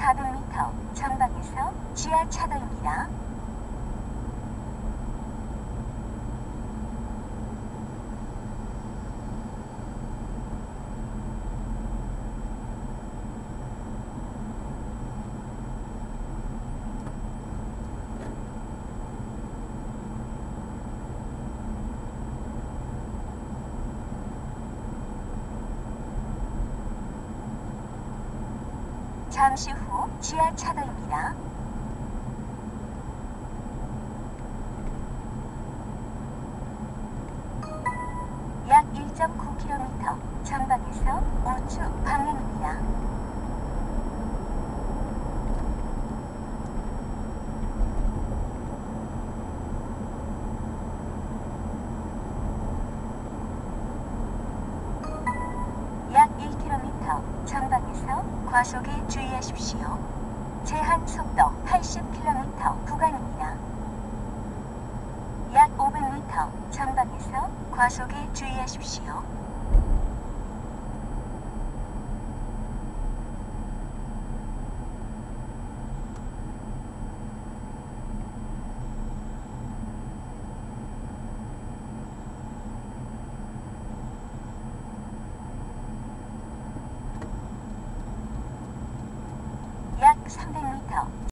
400m 전방에서 지하 차도입니다. 잠시 후 지하 차도입니다. 약 1.9km 전방에서 우측 방향입니다. 약 1km 전방에서 과속에 주의하십시오. 제한 속도 80km 구간입니다. 약 500m 전방에서 과속에 주의하십시오. 약 300m